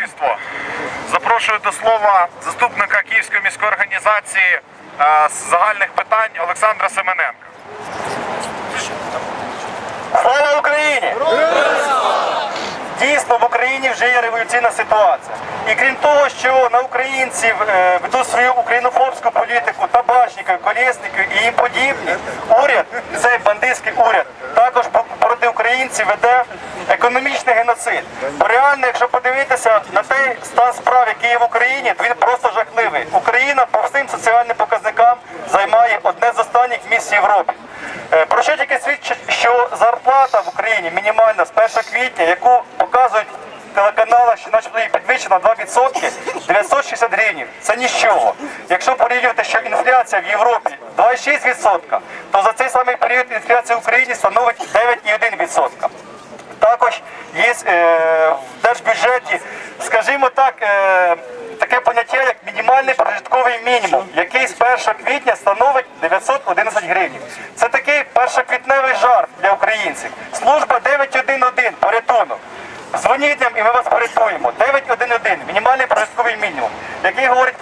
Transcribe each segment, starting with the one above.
товариство. Запрошую до слова заступника Київської міської організації е, з загальних питань Олександра Семененка. Слава Україні! Дійсно, в Україні вже є революційна ситуація. І крім того, що на українців е, ведуть свою українофобську політику, табачників, колєсників і їм подібні, уряд, цей бандитський уряд, також проти українців веде економічний геноцид. Бо реально, якщо подивитися на той стан справ, який є в Україні, то він просто жахливий. Україна по всім соціальним показникам займає одне з останніх місць Європі. Е, Про що тільки свідчить, що зарплата в Україні мінімальна з 1 квітня, яку показують в телеканалах, що начебто її підвищена на 2%, 960 гривень. Це нічого. Якщо порівнювати, що інфляція в Європі 2,6%, то за цей самий період інфляція в Україні становить 9,1%. Також є е, в держбюджеті, скажімо так, е, таке поняття, як мінімальний прожитковий мінімум, який з 1 квітня становить 911 гривень. Це такий першоквітневий жарт для українців. Служба 911 порятунок. Дзвоніть нам і ми вас порятуємо. 911 мінімальний прожитковий мінімум, який говорить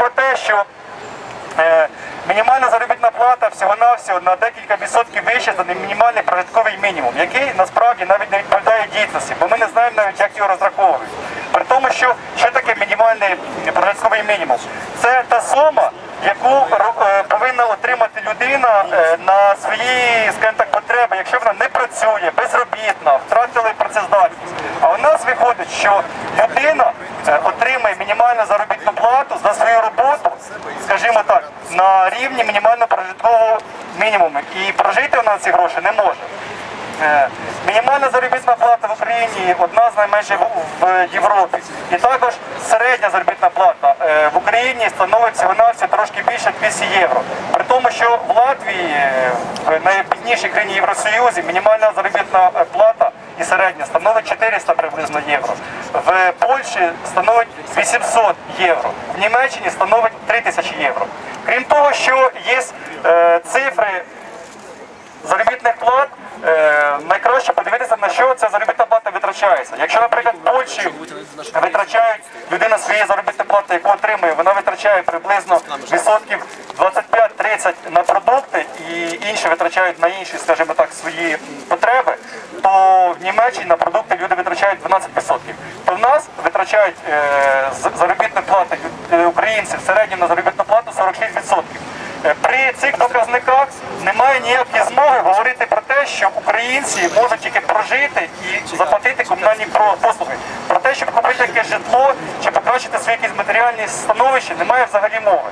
Мінімальна заробітна плата всього-навсього на декілька відсотків вище за мінімальний прожитковий мінімум, який насправді навіть не відповідає дійсності, бо ми не знаємо навіть, як його розраховують. При тому, що що таке мінімальний прожитковий мінімум? Це та сума, яку е, повинна отримати людина е, на свої, скажімо так, потреби, якщо вона не працює, безробітна, втратила працездатність. А у нас виходить, що людина е, отримає мінімальну заробітну плату за свою роботу, скажімо так, на рівні мінімального прожиткового мінімуму. І прожити вона ці гроші не може. Е, Мінімальна заробітна плата в Україні одна з найменших в- Європі. І також середня заробітна плата е, в Україні становить всього трошки більше 200 євро. При тому, що в Латвії, в найбіднішій країні Євросоюзі, мінімальна заробітна плата і середня становить 400 приблизно євро. В Польщі становить 800 євро. В Німеччині становить 3000 євро. Крім того, що є е, цифри заробітних плат, е, найкраще подивитися, на що ця заробітна плата витрачається. Якщо, наприклад, в Польщі витрачають людина своєї заробітної плати, яку отримує, вона витрачає приблизно відсотків 25-30 на продукти і інші витрачають на інші, скажімо так, свої потреби, то в Німеччині на продукти люди витрачають 12%. В нас витрачають е, заробітну плату е, українців в середньому на заробітну плату 46%. Е, При цих показниках немає ніякої змоги говорити про те, що українці можуть тільки прожити і заплатити комунальні послуги. Про те, щоб купити якесь житло чи покращити своє якесь матеріальне становище, немає взагалі мови.